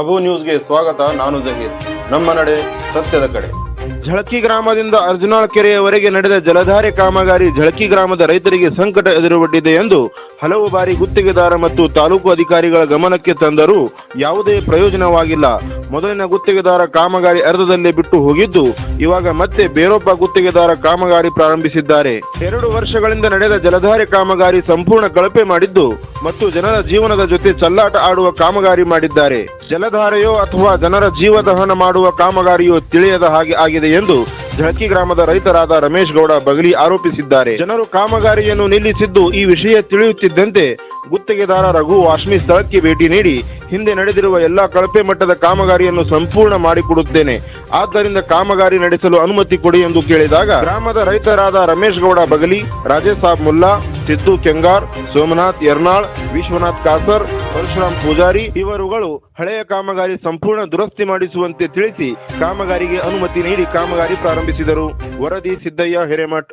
ಅಬು ನ್ಯೂಸ್ಗೆ ಸ್ವಾಗತ ನಾನು ಜಹೀರ್. ನಮ್ಮ ನಡೆ ಸತ್ಯದ ಕಡೆ. ಝಳಕಿ ಗ್ರಾಮದಿಂದ ಅರ್ಜುನಾಳ್ ಕೆರೆಯವರೆಗೆ ನಡೆದ ಜಲಧಾರೆ ಕಾಮಗಾರಿ ಝಳಕಿ ಗ್ರಾಮದ ರೈತರಿಗೆ ಸಂಕಟ ಎದುರುಗೊಂಡಿದೆ ಎಂದು ಹಲವು ಬಾರಿ ಗುತ್ತಿಗೆದಾರ ಮತ್ತು ತಾಲೂಕು ಅಧಿಕಾರಿಗಳ ಗಮನಕ್ಕೆ ತಂದರೂ ಯಾವುದೇ ಪ್ರಯೋಜನವಾಗಿಲ್ಲ. ಮೊದಲಿನ ಗುತ್ತಿಗೆದಾರ ಕಾಮಗಾರಿ ಅರ್ಧದಲ್ಲೇ ಬಿಟ್ಟು ಹೋಗಿದ್ದು, ಇವಾಗ ಮತ್ತೆ ಬೇರೊಬ್ಬ ಗುತ್ತಿಗೆದಾರ ಕಾಮಗಾರಿ ಪ್ರಾರಂಭಿಸಿದ್ದಾರೆ. ಎರಡು ವರ್ಷಗಳಿಂದ ನಡೆದ ಜಲಧಾರೆ ಕಾಮಗಾರಿ ಸಂಪೂರ್ಣ ಕಳಪೆ ಮಾಡಿದ್ದು ಮತ್ತು ಜನರ ಜೀವನದ ಜೊತೆ ಚಲ್ಲಾಟ ಆಡುವ ಕಾಮಗಾರಿ ಮಾಡಿದ್ದಾರೆ. ಜಲಧಾರೆಯೋ ಅಥವಾ ಜನರ ಜೀವದಹನ ಮಾಡುವ ಕಾಮಗಾರಿಯೋ ತಿಳಿಯದ ಹಾಗೆ ಆಗಿದೆ ಎಂದು ಝಳಕಿ ಗ್ರಾಮದ ರೈತರಾದ ರಮೇಶ್ ಗೌಡ ಬಗಲಿ ಆರೋಪಿಸಿದ್ದಾರೆ. ಜನರು ಕಾಮಗಾರಿಯನ್ನು ನಿಲ್ಲಿಸಿದ್ದು ಈ ವಿಷಯ ತಿಳಿಯುತ್ತಿದ್ದಂತೆ ಗುತ್ತಿಗೆದಾರ ರಘು ವಾಶ್ಮಿ ಸ್ಥಳಕ್ಕೆ ಭೇಟಿ ನೀಡಿ ಹಿಂದೆ ನಡೆದಿರುವ ಎಲ್ಲಾ ಕಳಪೆ ಮಟ್ಟದ ಕಾಮಗಾರಿಯನ್ನು ಸಂಪೂರ್ಣ ಮಾಡಿಕೊಡುತ್ತೇನೆ. ಆದ್ದರಿಂದ ಕಾಮಗಾರಿ ನಡೆಸಲು ಅನುಮತಿ ಕೊಡಿ ಎಂದು ಕೇಳಿದಾಗ ಗ್ರಾಮದ ರೈತರಾದ ರಮೇಶ್ ಗೌಡ ಬಗಲಿ ರಾಜೇಶ್ ಸಾಬ್ ಮುಲ್ಲಾ, ಸಿದ್ದು ಕೆಂಗಾರ್, ಸೋಮನಾಥ್ ಯರ್ನಾಳ್ ವಿಶ್ವನಾಥ್ ಕಾಸರ್, ಪರಶುರಾಮ್ ಪೂಜಾರಿ ಇವರುಗಳು ಹಳೆಯ ಕಾಮಗಾರಿ ಸಂಪೂರ್ಣ ದುರಸ್ತಿ ಮಾಡಿಸುವಂತೆ ತಿಳಿಸಿ ಕಾಮಗಾರಿಗೆ ಅನುಮತಿ ನೀಡಿ ಕಾಮಗಾರಿ ಪ್ರಾರಂಭಿಸಿದರು. ವರದಿ ಸಿದ್ದಯ್ಯ, ಹಿರೇಮಠ್.